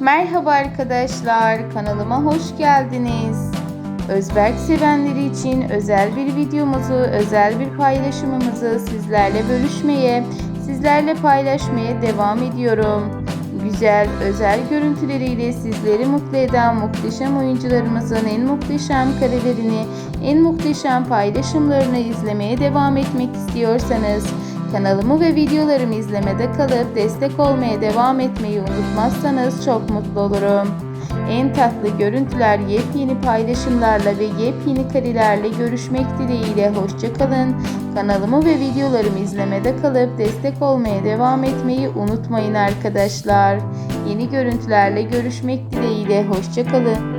Merhaba arkadaşlar, kanalıma hoş geldiniz. Özberk sevenleri için özel bir videomuzu, özel bir paylaşımımızı sizlerle bölüşmeye, sizlerle paylaşmaya devam ediyorum. Güzel, özel görüntüleriyle sizleri mutlu eden muhteşem oyuncularımızın en muhteşem karelerini, en muhteşem paylaşımlarını izlemeye devam etmek istiyorsanız Kanalımı ve videolarımı izlemede kalıp destek olmaya devam etmeyi unutmazsanız çok mutlu olurum. En tatlı görüntüler, yepyeni paylaşımlarla ve yepyeni karelerle görüşmek dileğiyle hoşçakalın. Kanalımı ve videolarımı izlemede kalıp destek olmaya devam etmeyi unutmayın arkadaşlar. Yeni görüntülerle görüşmek dileğiyle hoşçakalın.